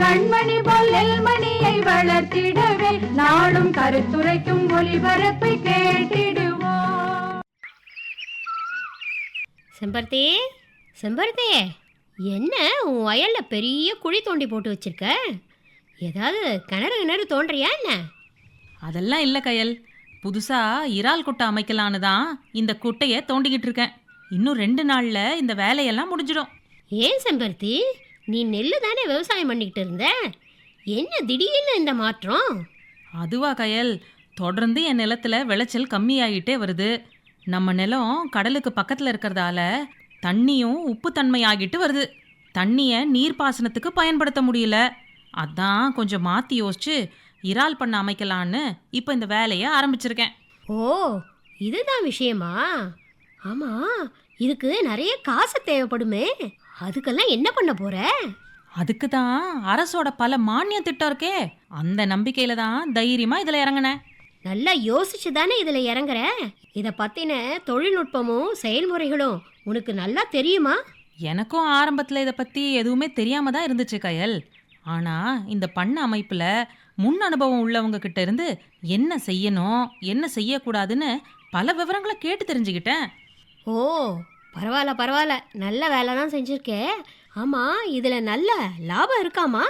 கண்மணி பொல்லல் மணியை வளர்த்திடவே நாடும் கருத்துரைக்கும் ஒளிபரப்பை கேட்டிடுவோம். செம்பருத்தி செம்பருத்தி என்ன உன் வயல்ல பெரிய குழி தோண்டி போட்டு வச்சிருக்க? ஏதாவது கிணறு கிணறு தோன்றியா என்ன? அதெல்லாம் இல்லை கயல். புதுசா இறால் குட்டை அமைக்கலான்னு தான் இந்த குட்டையை தோண்டிக்கிட்டு இருக்கேன். இன்னும் ரெண்டு நாள்ல இந்த வேலையெல்லாம் முடிஞ்சிடும். ஏன் செம்பருத்தி? நீ நெல்லு தானே விவசாயம் பண்ணிக்கிட்டு இருந்த? என்ன திடீர்னு இந்த மாற்றம்? அதுவா கயல். தொடர்ந்து என் நிலத்துல விளைச்சல் கம்மியாயிட்டே வருது. நம்ம நிலம் கடலுக்கு பக்கத்துல இருக்கிறதால தண்ணியும் உப்பு தன்மையாகிட்டு வருது. தண்ணியை நீர்ப்பாசனத்துக்கு பயன்படுத்த முடியல. அதான் கொஞ்சம் மாத்தி யோசிச்சு இறால் பண்ண அமைக்கலான்னு இப்போ இந்த வேலையை ஆரம்பிச்சிருக்கேன். ஓ இதுதான் விஷயமா? ஆமா இதுக்கு நிறைய காசு தேவைப்படுமே. அதுக்கெல்லாம் என்ன பண்ண போற? அதுக்கு தான் அரசோட பல மானிய திட்டம் இருக்கே. அந்த நம்பிக்கையில தான் தைரியமா இதுல இறங்கினேன் நல்லா யோசிச்சு தானே இதுல இறங்குற? இத பத்தின தொழில்நுட்பமும் செயல்முறைகளும் உனக்கு நல்லா தெரியுமா? எனக்கும் ஆரம்பத்துல இதை பத்தி எதுவுமே தெரியாம தான் இருந்துச்சு கயல். ஆனா இந்த பண்ண அமைப்புல முன் அனுபவம் உள்ளவங்க கிட்ட இருந்து என்ன செய்யணும் என்ன செய்யக்கூடாதுன்னு பல விவரங்களை கேட்டு தெரிஞ்சுக்கிட்டேன். ஓ பரவாயில்ல பரவாயில்ல. நல்ல வேலை தான் செஞ்சிருக்கே. ஆமா இதுல நல்ல லாபம் இருக்காமா?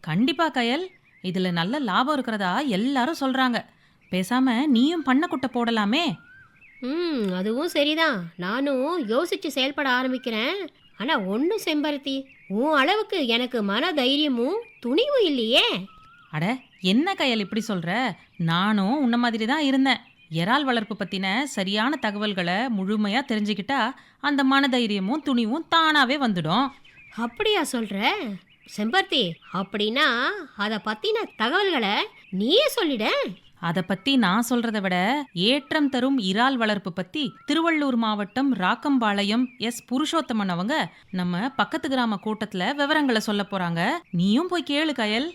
கண்டிப்பா கயல். இதுல நல்ல லாபம் இருக்கிறதா எல்லாரும் சொல்றாங்க. பேசாம நீயும் பண்ண குட்டை போடலாமே. ம் அதுவும் சரிதான். நானும் யோசிச்சு செயல்பட ஆரம்பிக்கிறேன். ஆனா ஒன்றும் செம்பருத்தி உன் அளவுக்கு எனக்கு மன தைரியமும் துணிவும் இல்லையே. அட என்ன கயல் இப்படி சொல்ற? நானும் உன்ன மாதிரி தான் இருந்தேன். இறால் வளர்ப்பு பத்தின சரியான தகவல்களை முழுமையா தெரிஞ்சுக்கிட்டா அந்த மனதைரியமும் துணிவும் தானாவே வந்துடும். அப்படியா சொல்ற? செம்பருத்தி அப்படின்னா அதை பத்தின தகவல்களை நீயே சொல்லிட. அதை பத்தி நான் சொல்றதை விட ஏற்றம் தரும் இறால் வளர்ப்பு பத்தி திருவள்ளூர் மாவட்டம் ராக்கம்பாளையம் எஸ். புருஷோத்தமன் அவங்க நம்ம பக்கத்து கிராம கூட்டத்துல விவரங்களை சொல்ல போறாங்க. நீயும் போய் கேளு கயல்.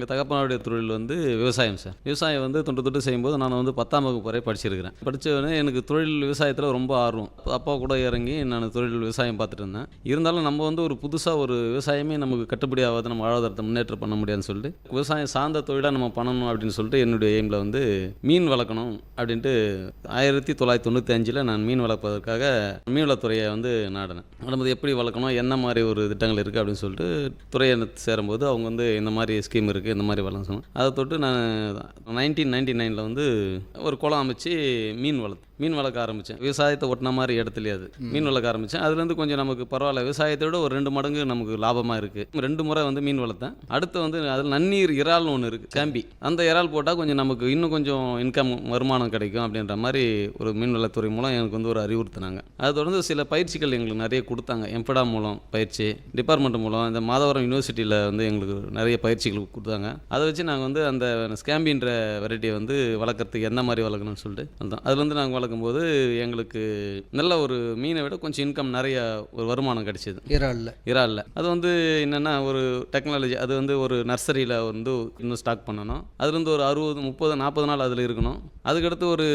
எங்கள் தகப்பனாருடைய தொழில் வந்து விவசாயம் சார். விவசாயம் வந்து தொண்டு தொட்டு செய்யும்போது நான் வந்து பத்தாம் வகுப்பு வரை படிச்சிருக்கிறேன். படித்தவொடனே எனக்கு தொழில் விவசாயத்தில் ரொம்ப ஆர்வம். அப்பா கூட இறங்கி நான் தொழில் விவசாயம் பார்த்துட்டு இருந்தேன். இருந்தாலும் நம்ம வந்து ஒரு புதுசாக ஒரு விவசாயமே நமக்கு கட்டுப்படி ஆகாது நம்ம வாழ்வாதாரத்தை முன்னேற்றம் பண்ண முடியாதுன்னு சொல்லிட்டு விவசாயம் சார்ந்த தொழிலாக நம்ம பண்ணணும் அப்படின்னு சொல்லிட்டு என்னுடைய எய்மில் வந்து மீன் வளர்க்கணும் அப்படின்ட்டு ஆயிரத்தி தொள்ளாயிரத்தி தொண்ணூற்றி அஞ்சில் நான் மீன் வளர்ப்பதற்காக மீன்வளத்துறையை வந்து நாடினேன். நடந்தது எப்படி வளர்க்கணும் என்ன மாதிரி ஒரு திட்டங்கள் இருக்குது அப்படின்னு சொல்லிட்டு துறையை சேரும்போது அவங்க வந்து இந்த மாதிரி ஸ்கீம் இருக்குது இந்த மாதிரி வளர்ந்து அதை தொட்டு நான் நைன்டீன் நைன்டி நைனில் வந்து ஒரு குளம் அமைச்சு மீன் வளர்த்து மீன் வளர்க்க ஆரம்பித்தேன் விவசாயத்தை ஒட்டின மாதிரி இடத்துலயே அது. மீன் வளர்க்க ஆரம்பித்தேன் அதுலேருந்து கொஞ்சம் நமக்கு பரவாயில்ல. விவசாயத்தை விட ஒரு ரெண்டு மடங்கு நமக்கு லாபமாக இருக்குது ரெண்டு முறை வந்து மீன் வளர்த்தேன். அடுத்து வந்து அதில் நன்னீர் இறால்னு ஒன்று இருக்குது சாம்பி அந்த இறால் போட்டால் கொஞ்சம் நமக்கு இன்னும் கொஞ்சம் இன்கம் வருமானம் கிடைக்கும் அப்படின்ற மாதிரி ஒரு மீன்வளத்துறை மூலம் எனக்கு வந்து ஒரு அறிவுறுத்தினாங்க. அதை தொடர்ந்து சில பயிற்சிகள் எங்களுக்கு நிறைய கொடுத்தாங்க. எம்படா மூலம் பயிற்சி டிபார்ட்மெண்ட் மூலம் இந்த மாதவரம் யூனிவர்சிட்டியில் வந்து எங்களுக்கு நிறைய பயிற்சிகள் கொடுத்தாங்க. அதை வச்சு நாங்கள் வந்து அந்த ஸ்கேம்பின்ற வெரைட்டியை வந்து வளர்க்குறதுக்கு எந்த மாதிரி வளர்க்கணும்னு சொல்லிட்டு வந்தோம் அதில் வந்து நாங்கள் வளர்க்கும்போது எங்களுக்கு நல்ல ஒரு மீனை விட கொஞ்சம் இன்கம் நிறைய ஒரு வருமானம் கிடைச்சிது. இறால்ல. இறால்ல. அது வந்து என்னென்னா ஒரு டெக்னாலஜி அது வந்து ஒரு நர்சரியில் வந்து இன்னும் ஸ்டாக் பண்ணணும். அதுல இருந்து ஒரு அறுபது முப்பது நாற்பது நாள் அதில் இருக்கணும். அதுக்கடுத்து ஒரு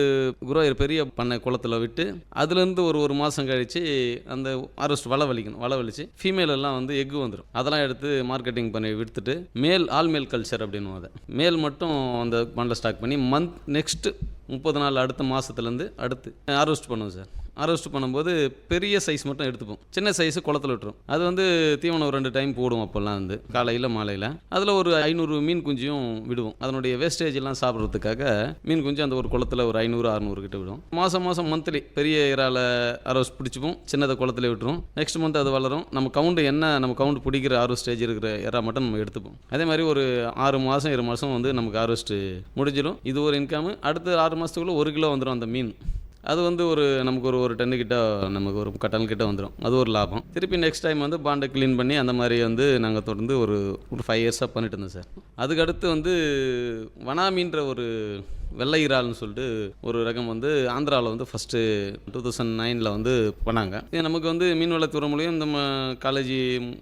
குரோயர் பெரிய பண்ணை குளத்தில் விட்டு அதுலேருந்து ஒரு ஒரு மாதம் கழித்து அந்த அரெஸ்ட் வலை வலிக்கணும். வலை வலிச்சு ஃபீமேல் எல்லாம் வந்து எக்கு வந்துடும் அதெல்லாம் எடுத்து மார்க்கெட்டிங் பண்ணி விற்றுட்டு மேல் ஆல் மேல் கல்ச்சர் அப்படின்னு அதை மேல் மட்டும் அந்த மண்ணில் ஸ்டாக் பண்ணி மந்த் நெக்ஸ்ட்டு முப்பது நாள் அடுத்த மாதத்துலேருந்து அடுத்து ஹார்வெஸ்ட் பண்ணுவோம் சார் ஹார்வெஸ்ட் பண்ணும்போது பெரிய சைஸ் மட்டும் எடுத்துப்போம். சின்ன சைஸு குளத்துல விட்டுரும். அது வந்து தீவனம் ரெண்டு டைம் போடுவோம் அப்போல்லாம் வந்து காலையில் மாலையில். அதில் ஒரு ஐநூறு மீன் குஞ்சியும் விடுவோம். அதனுடைய வேஸ்டேஜ் எல்லாம் சாப்பிட்றதுக்காக மீன் குஞ்சு அந்த ஒரு குளத்துல ஒரு ஐநூறு அறநூறு கிட்ட விடும். மாதம் மாதம் மந்த்லி பெரிய இறால ஹார்வெஸ்ட் பிடிச்சிப்போம். சின்னதை குளத்துல விட்டுரும். நெக்ஸ்ட் மந்த் அது வளரும். நம்ம கவுண்ட் என்ன நம்ம கவுண்ட் பிடிக்கிற ஆர்வ ஸ்டேஜ் இருக்கிற இறா மட்டும் நம்ம எடுத்துப்போம். அதே மாதிரி ஒரு ஆறு மாதம் ஏழு மாதம் வந்து நமக்கு ஹார்வெஸ்ட் முடிஞ்சிடும் இது ஒரு இன்கம் அடுத்த ஆறு மாதத்துக்குள்ளே ஒரு கிலோ வந்துடும் அந்த மீன். அது வந்து ஒரு நமக்கு ஒரு ஒரு டன்னு கிட்ட நமக்கு ஒரு கட்டணம் கிட்ட வந்துடும் அது ஒரு லாபம். திருப்பி நெக்ஸ்ட் டைம் வந்து பாண்டை க்ளீன் பண்ணி அந்த மாதிரி வந்து நாங்கள் தொடர்ந்து ஒரு ஒரு ஃபைவ் இயர்ஸாக பண்ணிட்டு இருந்தோம் சார் அதுக்கடுத்து வந்து வனாமின்ற ஒரு வெள்ளை இறால்னு சொல்லிட்டு ஒரு ரகம் வந்து ஆந்திராவில் வந்து ஃபஸ்ட்டு டூ தௌசண்ட் நைனில் வந்து பண்ணாங்க. இது நமக்கு வந்து மீன்வளத்துறை மூலியம் இந்த காலேஜ்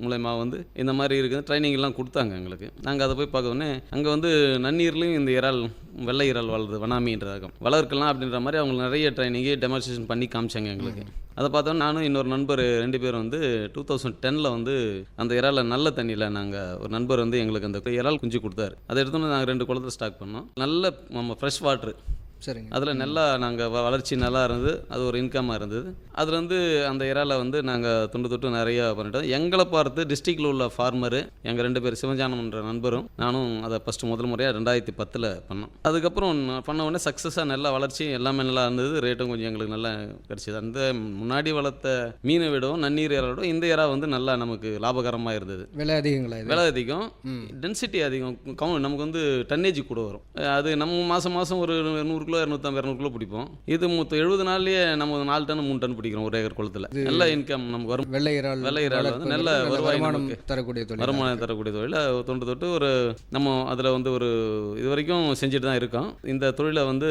மூலயமா வந்து இந்த மாதிரி இருக்குது. ட்ரைனிங்லாம் கொடுத்தாங்க எங்களுக்கு. நாங்கள் அதை போய் பார்க்கவுடனே அங்கே வந்து நன்னீர்லேயும் இந்த இறால் வெள்ளை இறால் வளருது வனாமின்ற ரகம். வளர்க்கலாம் அப்படின்ற மாதிரி அவங்க நிறைய ட்ரைனிங்கு டெமான்ஸ்ட்ரேஷன் பண்ணி காமிச்சாங்க எங்களுக்கு. அதை பார்த்தோம். நானும் இன்னொரு நண்பர் ரெண்டு பேரும் வந்து டூ தௌசண்ட் டெனில் வந்து அந்த இறால நல்ல தண்ணியில் நாங்கள் ஒரு நண்பர் வந்து எங்களுக்கு அந்த இறால் குஞ்சு கொடுத்தாரு. அதை எடுத்தோன்னு நாங்கள் ரெண்டு குளத்தில் ஸ்டாக் பண்ணோம். நல்ல நம்ம ஃப்ரெஷ் வாட்ரு சரிங்க. அதில் நல்லா நாங்கள் வளர்ச்சி நல்லா இருந்தது. அது ஒரு இன்கமாக இருந்தது. அதில் வந்து அந்த இறாலை வந்து நாங்கள் துண்டு தொட்டு நிறையா பண்ணிட்டோம். எங்களை பார்த்து டிஸ்ட்ரிக்டில் உள்ள ஃபார்மரு எங்கள் ரெண்டு பேர் சிவஞானம்ன்ற நண்பரும் நானும் அதை ஃபஸ்ட்டு முதல் முறையாக ரெண்டாயிரத்தி பத்தில் பண்ணோம். அதுக்கப்புறம் பண்ண உடனே சக்ஸஸாக நல்லா வளர்ச்சி எல்லாமே நல்லா இருந்தது. ரேட்டும் கொஞ்சம் எங்களுக்கு நல்லா கிடச்சிது. அந்த முன்னாடி வளர்த்த மீனை விடவும் நன்னீர் இறாலை விடவும் இந்த இறா வந்து நல்லா நமக்கு லாபகரமாக இருந்தது. விலை அதிகங்களா விலை அதிகம். டென்சிட்டி அதிகம். நமக்கு வந்து டன்னேஜ் கூட வரும். அது நம்ம மாதம் மாதம் ஒரு நூறு கிலோ இரநூத்தம்பது இரநூறு கிலோ பிடிப்போம். இது மொத்தம் எழுபது நாள்லயே நம்ம நாலு டன் மூணு டன் பிடிக்கிறோம் ஒரு ஏக்கர் குளத்தில். நல்ல இன்கம் நமக்கு வரும். வெள்ளை இறால் வெள்ளை இறால் வந்து நல்ல வருமானம். தரக்கூடிய தொழில் வருமானம் தரக்கூடிய தொழில் அது தொண்டு தொட்டு ஒரு நம்ம அதில் வந்து ஒரு இது வரைக்கும் செஞ்சுட்டு தான் இருக்கோம். இந்த தொழிலை வந்து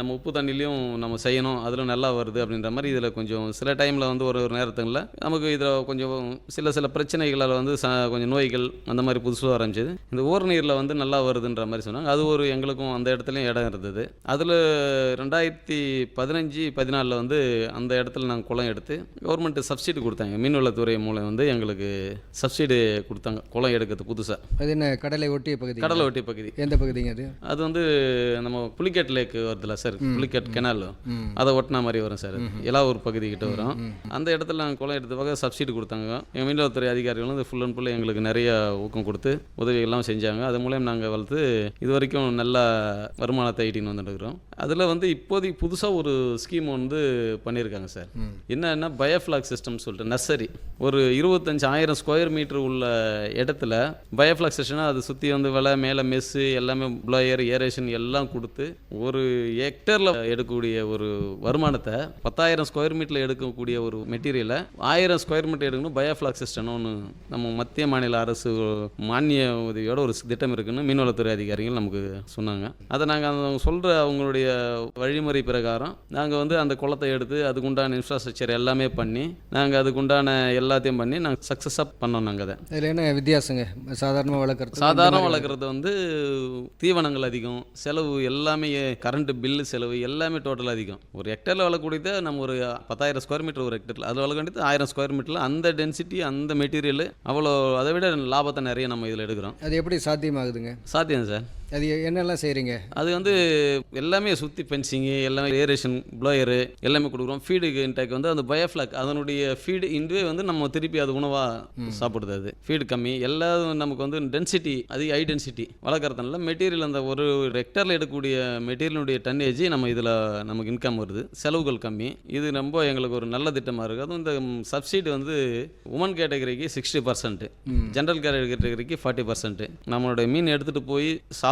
நம்ம உப்பு தண்ணிலையும் நம்ம செய்யணும் அதில் நல்லா வருது அப்படின்ற மாதிரி இதில் கொஞ்சம் சில டைமில் வந்து ஒரு ஒரு நேரத்துங்களில் நமக்கு இதில் கொஞ்சம் சில சில பிரச்சனைகளால் வந்து ச கொஞ்சம் நோய்கள் அந்த மாதிரி புதுசாக ஆரம்பிச்சது. இந்த ஓர் நீரில் வந்து நல்லா வருதுன்ற மாதிரி சொன்னாங்க. அது ஒரு எங்களுக்கும் அந்த இடத்துலையும் இடம் இருந்தது. அதில் ரெண்டாயிரத்தி பதினஞ்சு பதினாலில் வந்து அந்த இடத்துல நாங்கள் குளம் எடுத்து கவர்மெண்ட் சப்சிடி கொடுத்தாங்க. மீன்வளத்துறை மூலம் வந்து எங்களுக்கு சப்சிடி கொடுத்தாங்க. குளம் எடுக்கிறது புதுசாக அது என்ன கடலை ஒட்டிய பகுதி கடலை ஒட்டி பகுதி. எந்த பகுதிங்க அது? அது வந்து நம்ம புலிக்கட் லேக் வருதுல்ல சார்? புலிக்கட் கெனால். அதை ஒட்டின மாதிரி வரும் சார். எலாவூர் பகுதி கிட்ட வரும். அந்த இடத்துல நாங்கள் குளம் எடுத்ததாக சப்சிடி கொடுத்தாங்க. எங்கள் மீனவத்துறை அதிகாரிகள் வந்து ஃபுல் அண்ட் ஃபுல் எங்களுக்கு நிறைய ஊக்கம் கொடுத்து உதவிகள்லாம் செஞ்சாங்க. அது மூலம் நாங்கள் வளர்த்து இது வரைக்கும் நல்ல வருமானத்தை ஈட்டின்னு வந்துட்டுருக்கிறோம் அதில் வந்து இப்போதைக்கு புதுசாக ஒரு ஸ்கீம் வந்து பண்ணியிருக்காங்க சார். என்னன்னா பயோஃப்ளாக் சிஸ்டம் சொல்லிட்டு நர்சரி ஒரு இருபத்தஞ்சு ஆயிரம் ஸ்கொயர் மீட்டர் உள்ள இடத்துல பயோஃப்ளாக் சிஸ்டம்னா அது சுற்றி வந்து விலை மேலே மெஸ்ஸு எல்லாமே ப்ளோயர் ஏரேஷன் எல்லாம் கொடுத்து ஒரு ஹெக்டரில் எடுக்கக்கூடிய ஒரு வருமானத்தை பத்தாயிரம் ஸ்கொயர் மீட்டரில் எடுக்கக்கூடிய ஒரு மெட்டீரியலை ஆயிரம் ஸ்கொயர் மீட்டர் எடுக்கணும் பயோஃப்ளாக் சிஸ்டம்னு ஒன்று நம்ம மத்திய மாநில அரசு மானிய உதவியோட ஒரு திட்டம் இருக்குன்னு மீன்வளத்துறை அதிகாரிகள் நமக்கு சொன்னாங்க. அதை நாங்கள் அவங்க சொல்கிற அவங்களுடைய வழிமுறை பிரகாரம் நாங்கள் வந்து அந்த குளத்தை எடுத்து அதுக்குண்டான இன்ஃப்ராஸ்ட்ரக்சர் எல்லாமே பண்ணி நாங்கள் அதுக்குண்டான எல்லாத்தையும் பண்ணி நாங்கள் சக்ஸஸாக பண்ணோம் நாங்கள் அதை. அதில் என்ன வித்தியாசங்க? சாதாரணமாக வளர்க்குறது? சாதாரண வளர்க்குறது வந்து தீவனங்கள் அதிகம் செலவு எல்லாமே கரண்ட் பில்லு செலவு எல்லாமே டோட்டல் அதிகம். ஒரு ஹெக்டரில் வளர்க்கக்கூடியது நம்ம ஒரு பத்தாயிரம் ஸ்கொயர் மீட்டர் ஒரு ஹெக்டரில் அது வளர்க்க வேண்டியது ஆயிரம் ஸ்கொயர் மீட்டரில் அந்த டென்சிட்டி அந்த மெட்டீரியல் அவ்வளோ அதை விட லாபத்தை நிறைய நம்ம இதில் எடுக்கிறோம். அது எப்படி சாத்தியமாகுதுங்க? சாத்தியம் சார். அது என்னெல்லாம் செய்கிறீங்க அது வந்து எல்லாமே சுற்றி பென்சிங்கு எல்லாமே ஏரேஷன் ப்ளோயரு எல்லாமே கொடுக்குறோம். ஃபீடுக்கு இன்டேக் வந்து அந்த பயோஃப்ளாக் அதனுடைய ஃபீடு இன்டுவே வந்து நம்ம திருப்பி அது உணவாக சாப்பிடுது அது. ஃபீடு கம்மி. எல்லாரும் நமக்கு வந்து டென்சிட்டி அதிக ஹை டென்சிட்டி வளர்க்குறதுனால மெட்டீரியல் அந்த ஒரு ஹெக்டரில் எடுக்கக்கூடிய மெட்டீரியலுடைய டன்னேஜ் நம்ம இதில் நமக்கு இன்கம் வருது. செலவுகள் கம்மி. இது ரொம்ப எங்களுக்கு ஒரு நல்ல திட்டமாக இருக்குது அதுவும் இந்த சப்சிடி வந்து உமன் கேட்டகரிக்கு சிக்ஸ்டி பர்சன்ட் ஜென்ரல் கேட்டகரிக்கு ஃபார்ட்டி பர்சன்ட் நம்மளுடைய மீன் எடுத்துகிட்டு போய்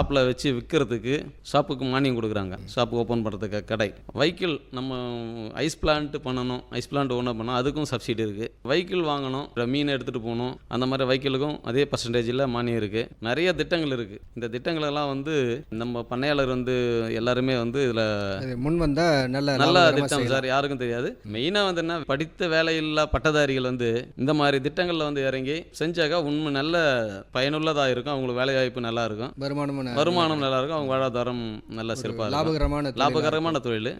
ஷாப்பில் வச்சு விற்கிறதுக்கு ஷாப்புக்கு மானியம் கொடுக்குறாங்க. ஷாப் ஓப்பன் பண்ணுறதுக்கு கடை. வைக்கிள் நம்ம ஐஸ் பிளான்ட் பண்ணணும். ஐஸ் பிளான்ட் ஓனர் பண்ணோம் அதுக்கும் சப்சிடி இருக்குது வைக்கிள் வாங்கணும். மீன் எடுத்துகிட்டு போகணும். அந்த மாதிரி வைக்கிளுக்கும் அதே பர்சன்டேஜில் மானியம் இருக்குது நிறைய திட்டங்கள் இருக்குது இந்த திட்டங்களெல்லாம் வந்து நம்ம பண்ணையாளர் வந்து எல்லாருமே வந்து இதில் முன் வந்தால் நல்ல நல்ல திட்டம். சார் யாருக்கும் தெரியாது. மெயினாக வந்து என்ன படித்த வேலையில்லா பட்டதாரிகள் வந்து இந்த மாதிரி திட்டங்களில் வந்து இறங்கி செஞ்சாக்கா உண்மை நல்ல பயனுள்ளதாக இருக்கும். அவங்களுக்கு வேலை வாய்ப்பு நல்லா இருக்கும். வருமானமும் வருமானம் நல்லா இருக்கும் அவங்க வாழ்வாதாரம் நல்ல சிறப்பாக லாபகரமான லாபகரமான தொழில்.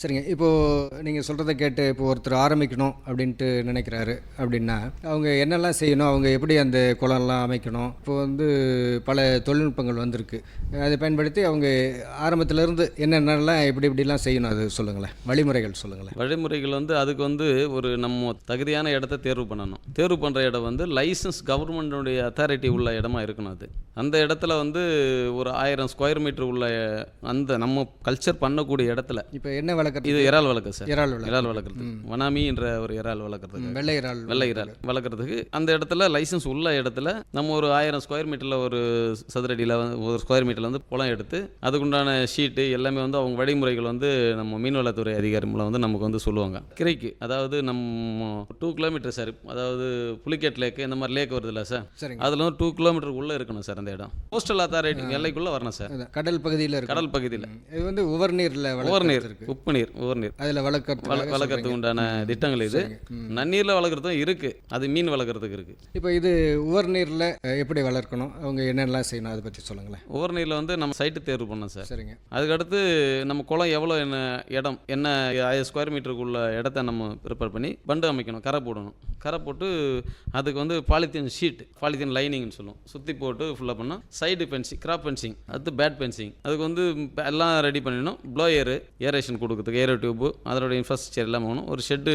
சரிங்க. இப்போது நீங்கள் சொல்கிறத கேட்டு இப்போ ஒருத்தர் ஆரம்பிக்கணும் அப்படின்ட்டு நினைக்கிறாரு அப்படின்னா அவங்க என்னெல்லாம் செய்யணும்? அவங்க எப்படி அந்த குளம்லாம் அமைக்கணும்? இப்போ வந்து பல தொழில்நுட்பங்கள் வந்திருக்கு. அதை பயன்படுத்தி அவங்க ஆரம்பத்திலேருந்து என்னென்னலாம் எப்படி இப்படிலாம் செய்யணும் அது சொல்லுங்களேன். வழிமுறைகள் சொல்லுங்களேன். வழிமுறைகள் வந்து அதுக்கு வந்து ஒரு நம்ம தகுதியான இடத்த தேர்வு பண்ணணும். தேர்வு பண்ணுற இடம் வந்து லைசன்ஸ் கவர்மெண்ட்டுடைய அத்தாரிட்டி உள்ள இடமா இருக்கணும் அது. அந்த இடத்துல வந்து ஒரு ஆயிரம் ஸ்கொயர் மீட்டர் உள்ள அந்த நம்ம கல்ச்சர் பண்ணக்கூடிய இடத்துல. இப்போ என்ன வளர்க்குறது இது இறால் வளர்க்க சார். இறால் வளர்க்குறது. இறால் வளர்க்குறது வனாமி என்ற ஒரு இறால் வளர்க்குறதுக்கு வெள்ளை இறால் வெள்ளை இறால் வளர்க்குறதுக்கு அந்த இடத்துல லைசன்ஸ் உள்ள இடத்துல நம்ம ஒரு ஆயிரம் ஸ்கொயர் மீட்டரில் ஒரு சதுரடியில் ஒரு ஸ்கொயர் மீட்டரில் வந்து குளம் எடுத்து அதுக்குண்டான ஷீட்டு எல்லாமே வந்து அவங்க வழிமுறைகள் வந்து நம்ம மீன்வளத்துறை அதிகாரி மூலம் வந்து நமக்கு வந்து சொல்லுவாங்க. கிரைக்கு அதாவது நம்ம டூ கிலோமீட்டர் சார் அதாவது புலிகேட் லேக்கு இந்த மாதிரி லேக் வருதுல்ல சார் சரிங்க. அதில் வந்து டூ கிலோமீட்டர் உள்ளே இருக்கணும் சார் அந்த இடம். கோஸ்டல் அத்தாரிட்டி எல்லைக்குள்ளே வரணும் சார் கடல் பகுதியில் இருக்கு கடல் பகுதியில். இது வந்து உவர்நீரில் உவர் நீர் இருக்கு. உப்பு நீர் உவர் நீர். அதில் வளர்க்கறது வள வளர்க்குறதுக்கு உண்டான திட்டங்கள் இது. நன்னீரில் வளர்க்குறதும் இருக்குது அது மீன் வளர்க்குறதுக்கு இருக்குது இப்போ இது உவர் நீரில் எப்படி வளர்க்கணும்? அவங்க என்னென்னலாம் செய்யணும்? அதை பற்றி சொல்லுங்களேன். உவர் நீரில் வந்து நம்ம சைட்டு தேர்வு பண்ணோம் சார் சரிங்க. அதுக்கடுத்து நம்ம குளம் எவ்வளோ என்ன இடம் என்ன ஆயிரம் ஸ்கொயர் மீட்டருக்குள்ள இடத்த நம்ம ப்ரிப்பேர் பண்ணி பண்டு அமைக்கணும் கரை போடணும். கரை போட்டு அதுக்கு வந்து பாலித்தீன் ஷீட் பாலித்தீன் லைனிங்னு சொல்லுவோம். சுற்றி போட்டு ஃபுல்லாக பண்ணோம் சைடு பென்சிங் கிராப் பென்சிங் அடுத்து பேட் பென்சிங் அதுக்கு வந்து எல்லாம் ரெடி பண்ணிடணும். ப்ளோயரு ஏரேஷன் கொடுக்குறதுக்கு ஏரோ டியூப்பு அதோட இன்ஃப்ராஸ்ட்ரக்சர் எல்லாம் வேணும் ஒரு ஷெட்டு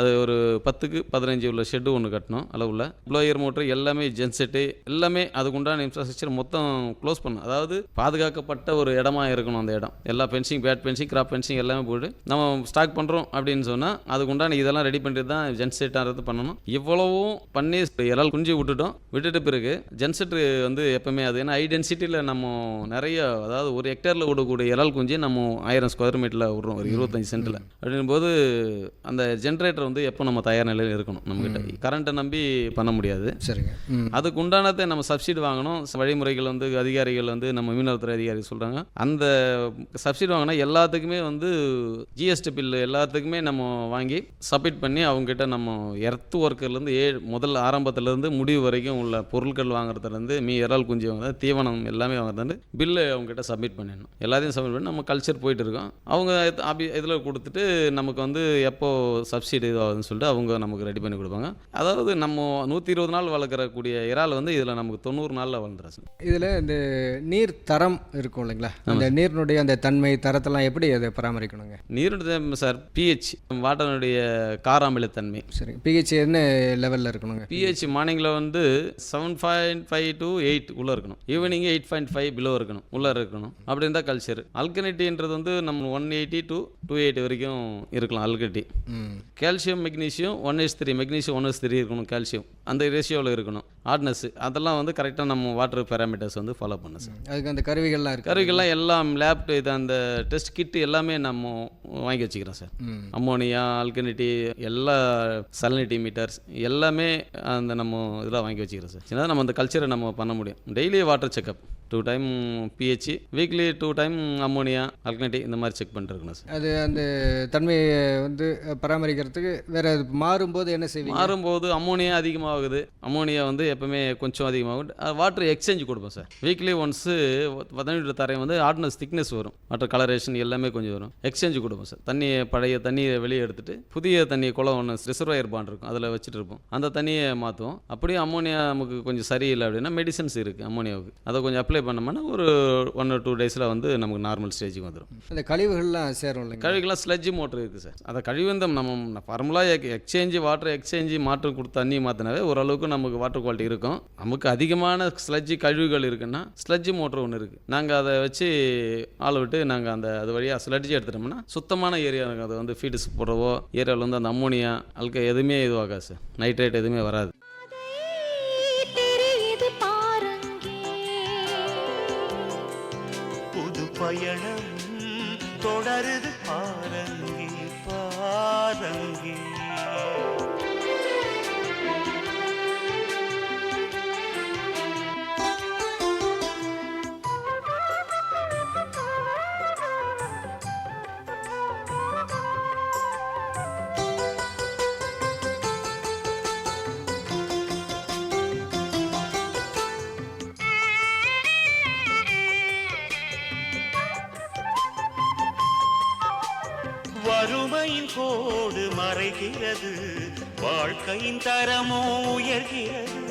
அது ஒரு பத்துக்கு பதினஞ்சு உள்ள ஷெட்டு ஒன்று கட்டணும் அளவுள்ள ப்ளோயர் மோட்ரு எல்லாமே ஜென்செட்டு எல்லாமே அதுக்குண்டான இன்ஃப்ராஸ்ட்ரக்சர் மொத்தம் க்ளோஸ் பண்ணணும். அதாவது பாதுகாக்கப்பட்ட ஒரு இடமா இருக்கணும் அந்த இடம். எல்லா fencing bird fencing crab fencing எல்லாமே போட்டு நம்ம ஸ்டாக் பண்ணுறோம் அப்படின்னு சொன்னால் அதுக்குண்டான இதெல்லாம் ரெடி பண்ணிட்டு தான் ஜென்செட்டாகிறது பண்ணணும். இவ்வளவும் பண்ணி இறால் குஞ்சு விட்டுட்டோம். விட்டுட்டு பிறகு ஜென்செட்டு வந்து எப்பவுமே அது. ஏன்னா ஹை டென்சிட்டியில் நம்ம நிறைய அதாவது ஒரு ஹெக்டேரில் விடக்கூடிய இறால் குஞ்சு நம்ம ஆயிரம் ஸ்கொயர் மீட்டரில் விடுறோம். ஒரு இருபத்தஞ்சு சென்ட்டில் அப்படிங்கும்போது அந்த ஜென்ரேட்டர் வந்து எப்போ நம்ம தயார் நிலையில் இருக்கணும் நம்மக்கிட்ட கரண்ட்டை நம்பி பண்ண முடியாது. சரிங்க. அதுக்கு உண்டானதை நம்ம சப்சிடி வாங்கணும். வழிமுறைகள் வந்து அதிகாரிகள் வந்து நம்ம மீனவத்துறை அதிகாரி சொல்கிறாங்க அந்த சப்சிடி வாங்கினா எல்லாத்துக்குமே வந்து ஜிஎஸ்டி பில்லு எல்லாத்துக்குமே நம்ம வாங்கி சப்மிட் பண்ணி அவங்ககிட்ட நம்ம எர்த் ஒர்க்கர்லேருந்து ஏ முதல் ஆரம்பத்துலேருந்து முடிவு வரைக்கும் உள்ள பொருட்கள் வாங்குறதுலேருந்து மீ இறால் குஞ்சு வாங்குறது தீவனம் எல்லாமே வாங்குறது பில்லு அவங்ககிட்ட சப்மிட் பண்ணிடணும். எல்லாத்தையும் சப்மிட் பண்ணி நம்ம கல்ச்சர் போயிட்டு இருக்கோம். அவங்க ஆபி இதில் கொடுத்துட்டு நமக்கு வந்து எப்போ சப்சிடி இதுவாகுதுன்னு சொல்லிட்டு அவங்க நமக்கு ரெடி பண்ணி கொடுப்பாங்க. அதாவது நம்ம நூற்றி இருபது நாள் வளர்க்குறக்கூடிய இறால் வந்து இதில் நமக்கு தொண்ணூறு நாளில் வளர்ந்துடும் சார். இதில் இந்த நீர் தரம் இருக்கும் இல்லைங்களா? அந்த நீரினுடைய அந்த தன்மை தரத்தெல்லாம் எப்படி அதை பராமரிக்கணுங்க? நீருடைய சார் பிஹெச் வாட்டனுடைய காராமிலத்தன்மை. சரி பிஹெச் என்ன லெவலில் இருக்கணுங்க? பிஹெச் மார்னிங்கில் வந்து seven point five to eight உள்ளே இருக்கணும். Evening eight point five below இருக்கணும். உள்ளே இருக்கணும். அப்படி இருந்தால் கல்ச்சர் அல்கனிட்டின்றது வந்து நம்ம one eighty to two eighty வரைக்கும் இருக்கலாம் alkalinity calcium magnesium one is three magnesium one is three இருக்கணும் கால்சியம் அந்த ரேஷியோவில் இருக்கணும். ஹார்ட்னஸ் அதெல்லாம் வந்து கரெக்டாக நம்ம வாட்டர் பேராமீட்டர்ஸ் வந்து ஃபாலோ பண்ணணும் சார் அதுக்கு அந்த கருவிகள்லாம் இருக்கு. கருவிகள்லாம் எல்லாம் லேப் இது அந்த டெஸ்ட் கிட்டு எல்லாமே நம்ம வாங்கி வச்சுக்கிறோம் சார் அம்மோனியா ஆல்கனிட்டி எல்லா சலனிட்டி மீட்டர்ஸ் எல்லாமே அந்த நம்ம இதெல்லாம் வாங்கி வச்சுக்கிறோம் சார் சின்னதாக நம்ம அந்த கல்ச்சரை நம்ம பண்ண முடியும். Daily water checkup. Two time pH weekly two time ammonia alkalinity இந்த மாதிரி செக் பண்ணிட்டு இருக்கணும் சார் அது அந்த தன்மையை வந்து பராமரிக்கிறதுக்கு வேற அது மாறும்போது என்ன செய்வீங்க? மாறும்போது அம்மோனியா அதிகமாகுது. அம்மோனியா வந்து எப்பவுமே கொஞ்சம் அதிகமாகும். வாட்டர் எக்ஸ்சேஞ்ச் கொடுப்போம் சார் வீக்லி ஒன்ஸு பதினெட்டு தரையும் வந்து ஹார்ட்னஸ் திக்னஸ் வரும். வாட்டர் கலரேஷன் எல்லாமே கொஞ்சம் வரும். எக்ஸ்சேஞ்ச் கொடுப்போம் சார் தண்ணியை பழைய தண்ணியை வெளியே எடுத்துட்டு புதிய தண்ணி குளம் ஒன்று ரிசர்வாயர் பாண்ட் இருக்கும். அதில் வச்சுட்டு இருப்போம். அந்த தண்ணியை மாற்றுவோம் அப்படியே அம்மோனியா நமக்கு கொஞ்சம் சரியில்லை அப்படின்னா மெடிசன்ஸ் இருக்குது அம்மோனியாவுக்கு அதை கொஞ்சம் அப்ளை பண்ணோம்னா ஒரு ஒன் ஆர் டூ டேஸில் வந்து நமக்கு நார்மல் ஸ்டேஜுக்கு வந்துடும் அந்த கழிவுகள்லாம் சேரும் இல்லைங்க கழிவுக்கெல்லாம் ஸ்லட்ஜ் மோட்டர் இருக்குது சார். அதை கழிவுந்தம் நம்ம ஃபார்முலாக எக்ஸ்சேஞ்சு வாட்டர் எக்ஸ்சேஞ்சு மாற்று கொடுத்து தண்ணி மாற்றினாவே ஓரளவுக்கு நமக்கு வாட்டர் குவாலிட்டி இருக்கும். நமக்கு அதிகமான ஸ்லட்ஜ் கழிவுகள் இருக்குன்னா ஸ்லட்ஜ் மோட்டர் ஒன்று இருக்குது நாங்கள் அதை வச்சு ஆளை விட்டு நாங்கள் அந்த அது வழியாக ஸ்லட்ஜ் எடுத்துட்டோம்னா சுத்தமான ஏரியா இருக்கும் அது வந்து ஃபீட்ஸ் போடுறவோ ஏரியாவில் வந்து அந்த அம்மோனியா அல்க எதுவுமே இதுவாகாது சார். நைட்ரேட் எதுவுமே வராது. பயணம் தொடருது. பாரங்கி பாரங்கி. கோடு மறைகிறது. வாழ்க்கையின் தரமோ உயர்கிறது.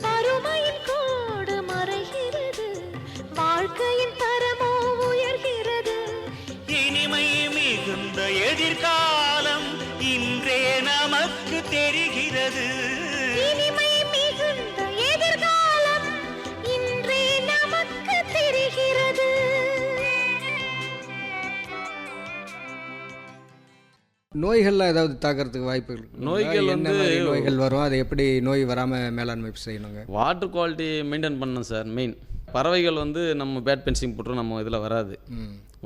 வறுமையின் கோடு மறைகிறது. வாழ்க்கையின் தரமோ உயர்கிறது. இனிமை மிகுந்த எதிர்காலம் இன்றே நமக்கு தெரிகிறது. நோய்கள்லாம் ஏதாவது தாக்கறதுக்கு வாய்ப்புகள்? நோய்கள் என்ன மாதிரி நோய்கள் வரும்? அதை எப்படி நோய் வராமல் மேலாண்மை செய்யணுங்க? வாட்டர் குவாலிட்டி மெயின்டைன் பண்ணணும் சார் மெயின் பறவைகள் வந்து நம்ம பேட் பென்சிங் போட்டுரும் நம்ம இதில் வராது.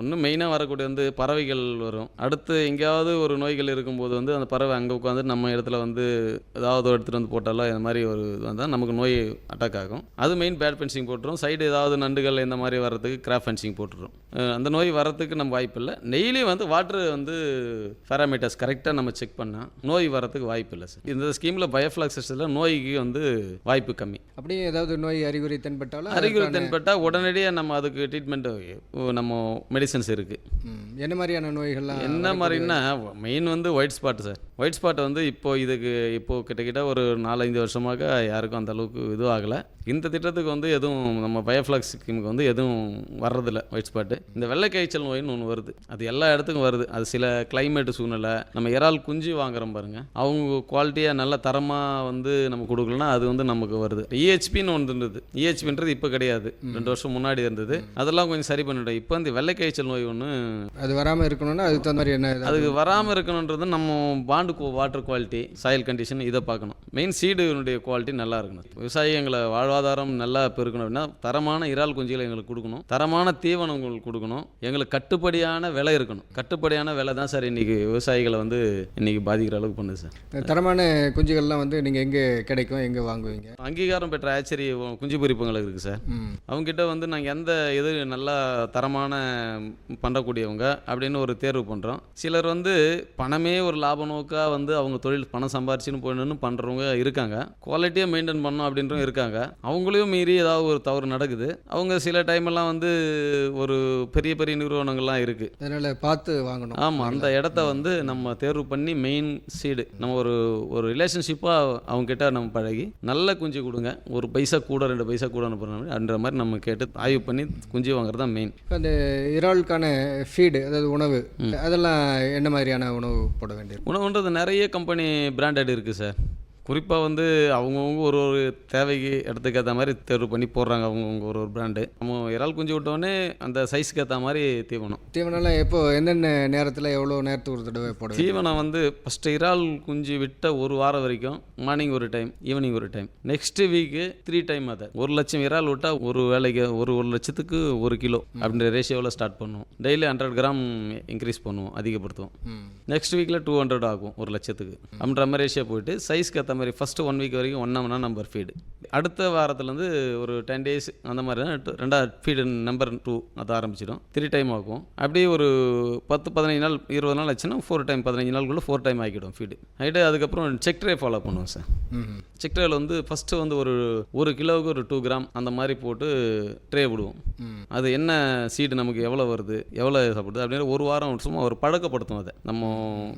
ஒன்று மெயினாக வரக்கூடிய வந்து பறவைகள் வரும். அடுத்து எங்கேயாவது ஒரு நோய்கள் இருக்கும்போது வந்து அந்த பறவை அங்கே உட்காந்து நம்ம இடத்துல வந்து ஏதாவது எடுத்துகிட்டு வந்து போட்டாலோ இந்த மாதிரி ஒரு இது வந்தால் நமக்கு நோய் அட்டாக் ஆகும். அது மெயின் பேட் ஃபென்சிங் போட்டுரும். சைடு ஏதாவது நண்டுகள் இந்த மாதிரி வர்றதுக்கு கிராப் ஃபென்சிங் போட்டுரும். அந்த நோய் வர்றதுக்கு நம்ம வாய்ப்பு இல்லை. டெய்லி வந்து வாட்டர் வந்து பேராமீட்டர்ஸ் கரெக்டாக நம்ம செக் பண்ணால் நோய் வர்றதுக்கு வாய்ப்பு இல்லை சார் இந்த ஸ்கீமில் பயோஃப்ளாக் சிஸ்டத்தில் நோய்க்கு வந்து வாய்ப்பு கம்மி. அப்படியே ஏதாவது நோய் அறிகுறி தென்பட்டாலும் அறிகுறி தென்பட்டால் உடனடியாக நம்ம அதுக்கு ட்ரீட்மெண்ட் நம்ம மெடிசன்ஸ் இருக்குது. என்ன மாதிரியான நோய்கள்லாம் என்ன மாதிரின்னா மெயின் வந்து white spot sir white spot வந்து இப்போ இதுக்கு இப்போ கிட்டத்தட்ட ஒரு நாலஞ்சு வருஷமாக யாருக்கும் அந்த அளவுக்கு இதுவும் ஆகலை இந்த திட்டத்துக்கு வந்து எதுவும் நம்ம பயோஃப்ளாக்ஸ் ஸ்கீமுக்கு வந்து எதுவும் வர்றதில்ல ஒயிட் ஸ்பாட்டு இந்த வெள்ளை காய்ச்சல் நோயின்னு ஒன்று வருது. அது எல்லா இடத்துக்கும் வருது. அது சில கிளைமேட் சூழ்நிலை நம்ம இறால் குஞ்சு வாங்குறோம் பாருங்க. அவங்க குவாலிட்டியாக நல்ல தரமாக வந்து நம்ம கொடுக்கலனா அது வந்து நமக்கு வருது. இஹெச்பின்னு ஒன்று இருந்தது. இஹெச்பின்றது இப்போ கிடையாது. ரெண்டு வருஷம் முன்னாடி இருந்தது. அதெல்லாம் கொஞ்சம் சரி பண்ணிட்டோம். இப்போ இந்த வெள்ளை காய்ச்சல் நோய் ஒன்று அது வராமல் இருக்கணும்னா அதுக்கு தகுந்த மாதிரி என்ன அதுக்கு வராமல் இருக்கணுன்றது நம்ம pond water quality soil condition இதை பார்க்கணும். மெயின் சீடுனுடைய குவாலிட்டி நல்லா இருக்கணும். விவசாயி எங்களை வாழ்வாதாரம் நல்லா பெருக்கணும் அப்படின்னா தரமான இறால் குஞ்சுகளை எங்களுக்கு கொடுக்கணும். தரமான தீவனம் உங்களுக்கு கொடுக்கணும். எங்களுக்கு கட்டுப்படியான விலை இருக்கணும். கட்டுப்படியான விலை தான் சார் இன்னைக்கு விவசாயிகளை வந்து இன்னைக்கு பாதிக்கிற அளவுக்கு பண்ணுது சார். தரமான குஞ்சுகள்லாம் வந்து நீங்கள் எங்கே கிடைக்கும் எங்கே வாங்குவீங்க? அங்கீகாரம் பெற்ற ஆச்சரி குஞ்சு பொரிப்பங்கள் இருக்குது சார். அவங்ககிட்ட வந்து நாங்கள் எந்த இது நல்லா தரமான பண்ணக்கூடியவங்க அப்படின்னு ஒரு தேர்வு பண்ணுறோம் சிலர் வந்து பணமே ஒரு லாப நோக்காக வந்து அவங்க தொழில் பணம் சம்பாரிச்சுன்னு போயிடணும்னு பண்ணுறவங்க இருக்காங்க. குவாலிட்டியாக மெயின்டைன் பண்ணணும் அப்படின்றவங்க இருக்காங்க. அவங்களையும் மீறி ஏதாவது ஒரு தவறு நடக்குது. அவங்க சில டைம் எல்லாம் வந்து ஒரு பெரிய பெரிய நிறுவனங்கள்லாம் இருக்குது அதனால் பார்த்து வாங்கணும். ஆமாம் அந்த இடத்த வந்து நம்ம தேர்வு பண்ணி மெயின் சீடு நம்ம ஒரு ஒரு ரிலேஷன்ஷிப்பாக அவங்ககிட்ட நம்ம பழகி நல்ல குஞ்சு கொடுங்க. ஒரு பைசா கூட ரெண்டு பைசா கூட அனுப்புகிற அன்ற மாதிரி நம்ம கேட்டு ஆய்வு பண்ணி குஞ்சு வாங்குறது தான் மெயின் அந்த இறாலுக்கான ஃபீடு அதாவது உணவு அதெல்லாம் என்ன மாதிரியான உணவு போட வேண்டியிருக்கும்? உணவுன்றது நிறைய கம்பெனி பிராண்டட் இருக்குது சார் குறிப்பாக வந்து அவங்கவுங்க ஒரு ஒரு தேவைக்கு இடத்துக்கு ஏற்ற மாதிரி தேர்வு பண்ணி போடுறாங்க அவங்கவுங்க ஒரு ஒரு பிராண்டு நம்ம இறால் குஞ்சு விட்டோடனே அந்த சைஸ்க்கு ஏற்ற மாதிரி தீவனம். தீவனம்லாம் எப்போ எந்தெந்த நேரத்தில் எவ்வளோ நேரத்துக்கு ஒரு தடவை போட வேண்டும்? தீவனம் வந்து ஃபஸ்ட்டு இறால் குஞ்சு விட்ட ஒரு வாரம் வரைக்கும் மார்னிங் ஒரு டைம் ஈவினிங் ஒரு time next week three time அதை. ஒரு லட்சம் இறால் விட்டால் ஒரு வேலைக்கு ஒரு ஒரு லட்சத்துக்கு ஒரு கிலோ அப்படின்ற ரேஷியோவில் ஸ்டார்ட் பண்ணுவோம். டெய்லி ஹண்ட்ரட் கிராம் இன்க்ரீஸ் பண்ணுவோம் அதிகப்படுத்துவோம். நெக்ஸ்ட் வீக்கில் டூ ஹண்ட்ரட் ஆகும் ஒரு லட்சத்துக்கு. அப்படின்ற மாதிரி ரேஷியோ போயிட்டு சைஸ்க்கு ஏற்ற மாதிரி ஃபஸ்ட்டு ஒன் வீக் வரைக்கும் ஒன் நம்பர் நம்பர் ஃபீடு அடுத்த வாரத்துலேருந்து ஒரு டென் டேஸ் அந்த மாதிரி தான் ரெண்டாவது ஃபீடு நம்பர் டூ அதை ஆரம்பிச்சிடும். த்ரீ டைம் ஆகும். அப்படியே ஒரு பத்து பதினஞ்சு நாள் இருபது நாள் ஆச்சுன்னா ஃபோர் டைம் பதினஞ்சு நாளுக்குள்ளே ஃபோர் டைம் ஆக்கிடும் ஃபீடு ஆகிட்டு அதுக்கப்புறம் செக் ட்ரே ஃபாலோ பண்ணுவோம் சார். ம் செக் ட்ரேயில் வந்து ஃபஸ்ட்டு வந்து ஒரு ஒரு கிலோவுக்கு ஒரு டூ கிராம் அந்த மாதிரி போட்டு ட்ரே விடுவோம். அது என்ன சீடு நமக்கு எவ்வளோ வருது எவ்வளோ சாப்பிடுது அப்படின்னு ஒரு வாரம் சும்மா ஒரு பழக்கப்படுத்தும் அதை. நம்ம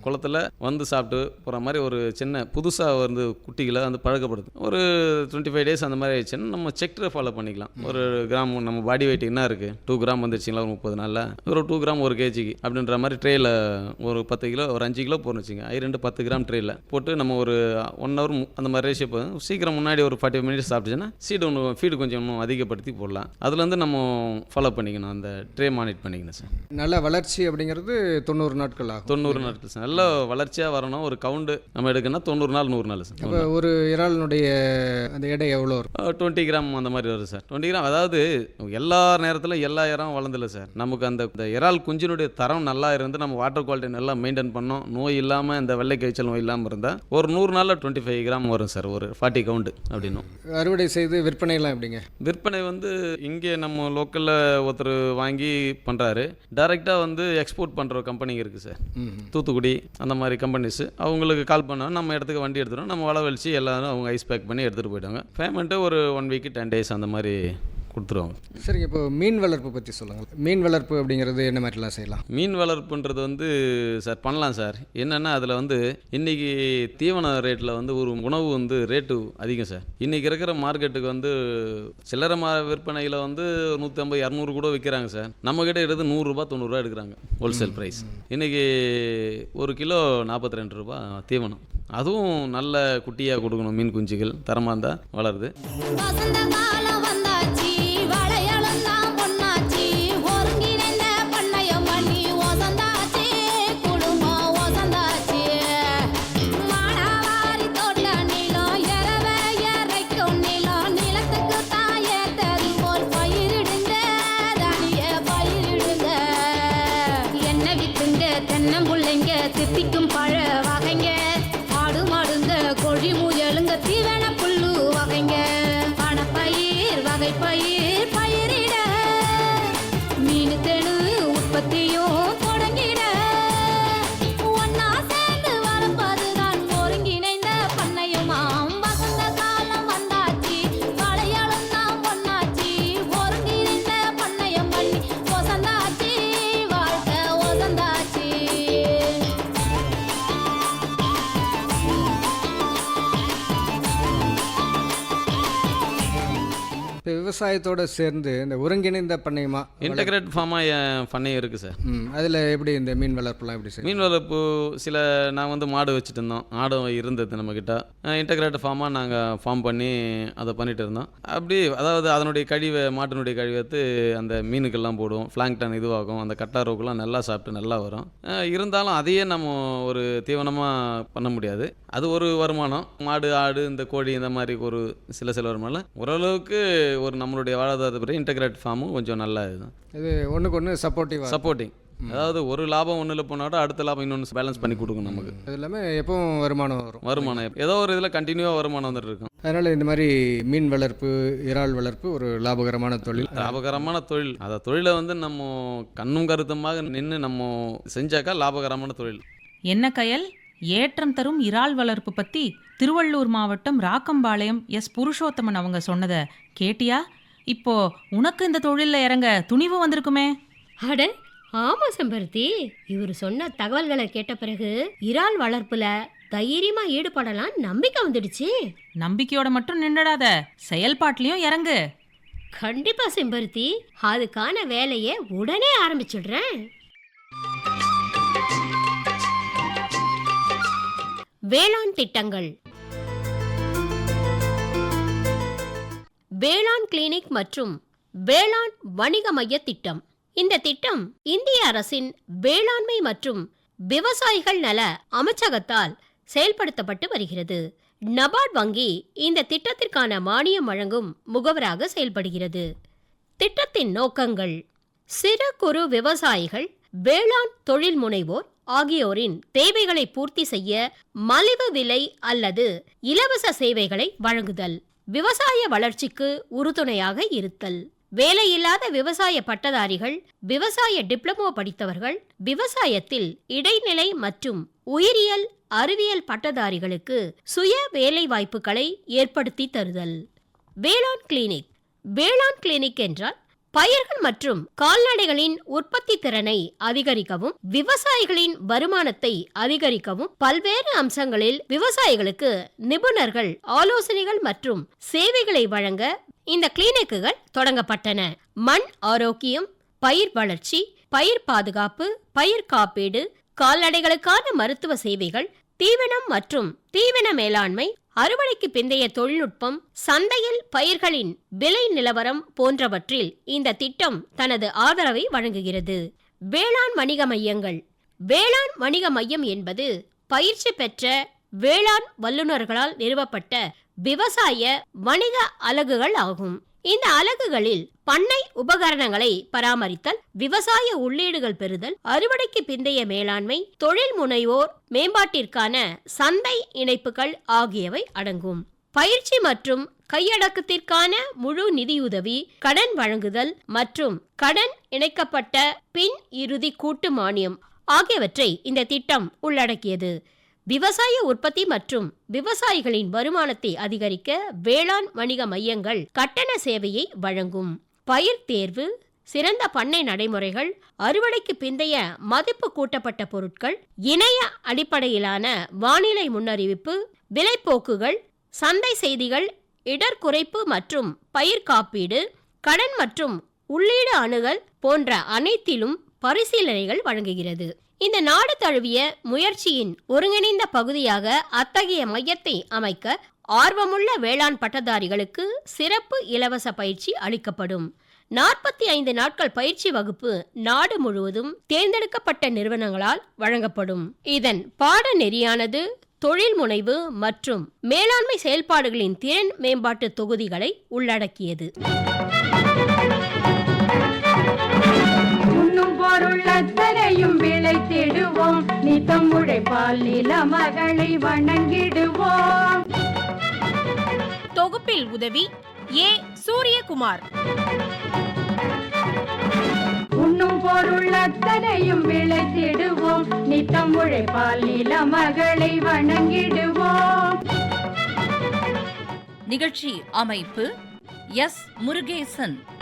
குளத்துல வந்து சாப்பிட்டு போகிற மாதிரி ஒரு சின்ன புதுசாக வந்து குட்டிகளை வந்து பழக்கப்படுத்தும். ஒரு டுவெண்ட்டி ஃபைவ் டேஸ் அந்த மாதிரி ஆயிடுச்சுன்னா நம்ம செக்டரை ஃபாலோ பண்ணிக்கலாம். ஒரு கிராம் நம்ம பாடி வெயிட் என்ன இருக்குது டூ கிராம் வந்துருச்சுங்களா ஒரு முப்பது நாளில்? ஒரு டூ கிராம் ஒரு கேஜிக்கு அப்படின்ற மாதிரி ட்ரேயில் ஒரு பத்து கிலோ ஒரு அஞ்சு கிலோ போடணும் வச்சுங்க ஐ ரெண்டு பத்து கிராம் ட்ரேயில் போட்டு நம்ம ஒரு ஒன் ஹவர் அந்த மாதிரி ரேஷியோ போதும். சீக்கிரம் முன்னாடி ஒரு ஃபார்ட்டி மினிட்ஸ் சாப்பிட்டுச்சுன்னா சீடு ஒன்று ஃபீடு கொஞ்சம் இன்னும் அதிகப்படுத்தி போடலாம். அதுலேருந்து நம்ம ஃபாலோ பண்ணிக்கணும். அந்த ட்ரே மானிட் பண்ணிக்கணும் சார் நல்ல வளர்ச்சி அப்படிங்கிறது தொண்ணூறு நாட்கள் ஆகும். தொண்ணூறு நாட்கள் சார் நல்ல வளர்ச்சியாக வரணும். ஒரு கவுண்டு நம்ம எடுக்கணும்னா தொண்ணூறு நாள் நூறு நாள் சார் ஒரு இறாலினுடைய அந்த எடை எவ்வளோ இருக்கும் டுவெண்ட்டி கிராம் அந்த மாதிரி வரும் சார் டுவெண்ட்டி கிராம் அதாவது எல்லா நேரத்திலும் எல்லா இறம் வளர்ந்துல சார் நமக்கு அந்த இறால் குஞ்சினுடைய தரம் நல்லா இருந்து நம்ம வாட்டர் குவாலிட்டி நல்லா மெயின்டைன் பண்ணோம். நோய் இல்லாமல் இந்த வெள்ளை காய்ச்சல் நோய் இல்லாமல் இருந்தால் ஒரு நூறு நாளில் டுவெண்ட்டி ஃபைவ் கிராம் வரும் சார் ஒரு ஃபார்ட்டி கவுண்டு அப்படின்னும் அறுவடை செய்து விற்பனைலாம் எப்படிங்க? விற்பனை வந்து இங்கே நம்ம லோக்கலில் ஒருத்தர் வாங்கி பண்ணுறாரு டைரெக்டாக வந்து எக்ஸ்போர்ட் பண்ணுற கம்பெனிங்க இருக்குது சார். தூத்துக்குடி அந்த மாதிரி கம்பெனிஸ் அவங்களுக்கு கால் பண்ணோம் நம்ம இடத்துக்கு வண்டி எடுத்துகிறோம் நம்ம வளவழிச்சு எல்லாரும் அவங்க ஐஸ் பேக் பண்ணி எடுத்துகிட்டு போயிட்டாங்க பேமெண்ட்டு ஒரு ஒன் வீக்கு டென் டேஸ் அந்த மாதிரி கொடுத்துருவாங்க. சரிங்க இப்போ மீன் வளர்ப்பு பற்றி சொல்லுங்கள் மீன் வளர்ப்பு அப்படிங்கிறது என்ன மாதிரிலாம் செய்யலாம்? மீன் வளர்ப்புன்றது வந்து சார் பண்ணலாம் சார். என்னென்னா அதில் வந்து இன்றைக்கி தீவன ரேட்டில் வந்து ஒரு உணவு வந்து ரேட்டு அதிகம் சார். இன்றைக்கி இருக்கிற மார்க்கெட்டுக்கு வந்து சில்லறை மா விற்பனையில் வந்து நூற்றம்பது இரநூறு கூட விற்கிறாங்க சார். நம்மக்கிட்ட எடுத்து நூறுரூபா தொண்ணூறுரூவா எடுக்கிறாங்க ஹோல்சேல் ப்ரைஸ் இன்றைக்கி ஒரு கிலோ நாற்பத்தி ரெண்டு ரூபா தீவனம். அதுவும் நல்ல குட்டியாக கொடுக்கணும் மீன் குஞ்சுகள் தரமாக இருந்தால் வளருது. விவசாயத்தோடு சேர்ந்து இந்த ஒருங்கிணைந்த பண்ணையமா இன்டகிரேட் ஃபார்மாக என் பண்ணையம் இருக்குது சார். அதில் எப்படி இந்த மீன் வளர்ப்புலாம் எப்படி செய்யும் மீன் வளர்ப்பு சில நான் வந்து மாடு வச்சுட்டு இருந்தோம். ஆடும் இருந்தது நம்மக்கிட்ட இன்டகிரேட் ஃபார்மாக நாங்கள் ஃபார்ம் பண்ணி அதை பண்ணிட்டு இருந்தோம். அப்படி அதாவது அதனுடைய கழிவை மாட்டினுடைய கழிவை எடுத்து அந்த மீனுக்கெல்லாம் போடுவோம். ஃப்ளாங்டன் இதுவாகும். அந்த கட்டாரோக்கெல்லாம் நல்லா சாப்பிட்டு நல்லா வரும். இருந்தாலும் அதையே நம்ம ஒரு தீவனமாக பண்ண முடியாது. அது ஒரு வருமானம். மாடு ஆடு இந்த கோழி இந்த மாதிரி ஒரு சில சில வருமானம். ஓரளவுக்கு ஒரு நம்மளுடைய வாழ்வாதாரத்தை இன்டகிரேட் ஃபார்மும் கொஞ்சம் நல்ல இதுதான் இது ஒன்றுக்கு ஒன்று சப்போர்ட்டிவாக சப்போர்ட்டிங் அதாவது ஒரு லாபம் ஒன்றில் போனாட அடுத்த லாபம் இன்னொன்று பேலன்ஸ் பண்ணி கொடுக்கும் நமக்கு. அது இல்லாமல் எப்பவும் வருமானம் வரும். வருமானம். ஏதோ ஒரு இதில் கண்டினியூவாக வருமானம் வந்துட்டு இருக்கும். அதனால் இந்த மாதிரி மீன் வளர்ப்பு இறால் வளர்ப்பு ஒரு லாபகரமான தொழில். லாபகரமான தொழில். அந்த தொழிலை வந்து நம்ம கண்ணும் கருத்துமாக நின்று நம்ம செஞ்சாக்கா லாபகரமான தொழில். என்ன கயல்? ஏற்றம் தரும் இறால் வளர்ப்பு பத்தி திருவள்ளூர் மாவட்டம் ராக்கம்பாளையம் எஸ். புருஷோத்தமன் அவங்க சொன்னதை கேட்டியா? இப்போ உனக்கு இந்த தொழில்ல இறங்க துணிவு வந்திருக்குமே? அட ஆமா செம்பருத்தி. இவர் சொன்ன தகவல்களை கேட்ட பிறகு இறால் வளர்ப்புல தைரியமா ஈடுபடலாம் நம்பிக்கை வந்துடுச்சு. நம்பிக்கையோட மட்டும் நின்றுடாத செயல்பாட்டிலையும் இறங்கு. கண்டிப்பா செம்பருத்தி. அதுக்கான வேலையை உடனே ஆரம்பிச்சிடுறேன். வேளாண் திட்டங்கள். வேளாண் கிளினிக் மற்றும் வேளாண் வணிக மைய திட்டம். இந்த திட்டம் இந்திய அரசின் வேளாண்மை மற்றும் விவசாயிகள் நல அமைச்சகத்தால் செயல்படுத்தப்பட்டு வருகிறது. நபார்ட் வங்கி இந்த திட்டத்திற்கான மானியம் வழங்கும் முகவராக செயல்படுகிறது. திட்டத்தின் நோக்கங்கள் சிறு குறு விவசாயிகள் வேளாண் தொழில் முனைவோர் ஆகியோரின் தேவைகளை பூர்த்தி செய்ய மலிவு விலை அல்லது இலவச சேவைகளை வழங்குதல். விவசாய வளர்ச்சிக்கு உறுதுணையாக இருத்தல். வேலையில்லாத விவசாய பட்டதாரிகள் விவசாய டிப்ளமோ படித்தவர்கள் விவசாயத்தில் இடைநிலை மற்றும் உயிரியல் அறிவியல் பட்டதாரிகளுக்கு சுய வேலை வாய்ப்புகளை ஏற்படுத்தி தருதல். வேளாண் கிளினிக். வேளாண் கிளினிக் என்றால் பயிர்கள் மற்றும் கால்நடைகளின் உற்பத்தி திறனை அதிகரிக்கவும் விவசாயிகளின் வருமானத்தை அதிகரிக்கவும் பல்வேறு அம்சங்களில் விவசாயிகளுக்கு நிபுணர்கள் ஆலோசனைகள் மற்றும் சேவைகளை வழங்க இந்த கிளினிக்குகள் தொடங்கப்பட்டன. மண் ஆரோக்கியம் பயிர் வளர்ச்சி பயிர் பாதுகாப்பு பயிர் காப்பீடு கால்நடைகளுக்கான மருத்துவ சேவைகள் தீவனம் மற்றும் தீவன மேலாண்மை அறுவடைக்கு பிந்தைய தொழில்நுட்பம் சந்தையில் பயிர்களின் விலை நிலவரம் போன்றவற்றில் இந்த திட்டம் தனது ஆதரவை வழங்குகிறது. வேளாண் வணிக மையங்கள். வேளாண் வணிக மையம் என்பது பயிற்சி பெற்ற வேளாண் வல்லுநர்களால் நிறுவப்பட்ட விவசாய வணிக அலகுகள் ஆகும். இந்த அலகுகளில் பண்ணை உபகரணங்களை பராமரித்தல் விவசாய உள்ளீடுகள் பெறுதல் அறுவடைக்கு பிந்தைய மேலாண்மை தொழில் முனைவோர் மேம்பாட்டிற்கான சந்தை இணைப்புகள் ஆகியவை அடங்கும். பயிற்சி மற்றும் கையடக்கத்திற்கான முழு நிதியுதவி கடன் வழங்குதல் மற்றும் கடன் இணைக்கப்பட்ட பின் இறுதி கூட்டு மானியம் ஆகியவற்றை இந்த திட்டம் உள்ளடக்கியது. விவசாய உற்பத்தி மற்றும் விவசாயிகளின் வருமானத்தை அதிகரிக்க வேளாண் வணிக மையங்கள் கட்டண சேவையை வழங்கும். பயிர் தேர்வு சிறந்த பண்ணை நடைமுறைகள் அறுவடைக்கு பிந்தைய மதிப்பு கூட்டப்பட்ட பொருட்கள் இணைய அடிப்படையிலான வானிலை முன்னறிவிப்பு விலைப்போக்குகள் சந்தை செய்திகள் இடர் குறைப்பு மற்றும் பயிர் காப்பீடு கடன் மற்றும் உள்ளீடு அணுகல் போன்ற அனைத்திலும் பரிசீலனைகள் வழங்குகிறது. இந்த நாடு தழுவிய முயற்சியின் ஒருங்கிணைந்த பகுதியாக அத்தகைய மையத்தை அமைக்க ஆர்வமுள்ள வேளாண் பட்டதாரிகளுக்கு சிறப்பு இலவச பயிற்சி அளிக்கப்படும். நாற்பத்தி ஐந்து நாட்கள் பயிற்சி வகுப்பு நாடு முழுவதும் தேர்ந்தெடுக்கப்பட்ட நிறுவனங்களால் வழங்கப்படும். இதன் பாடநெறியானது தொழில் முனைவு மற்றும் மேலாண்மை செயல்பாடுகளின் திறன் மேம்பாட்டு தொகுதிகளை உள்ளடக்கியது. அத்தனையும் விளைத்திடுவோம். நித்தம் உழைப்பால் நில மகளை வணங்கிடுவோம். தொகுப்பில் உதவி ஏ. சூரியகுமார். உண்ணும் பொருள் அத்தனையும் விளைத்திடுவோம். நித்தம் உழைப்பால் நில மகளை வணங்கிடுவோம். நிகழ்ச்சி அமைப்பு எஸ். முருகேசன்.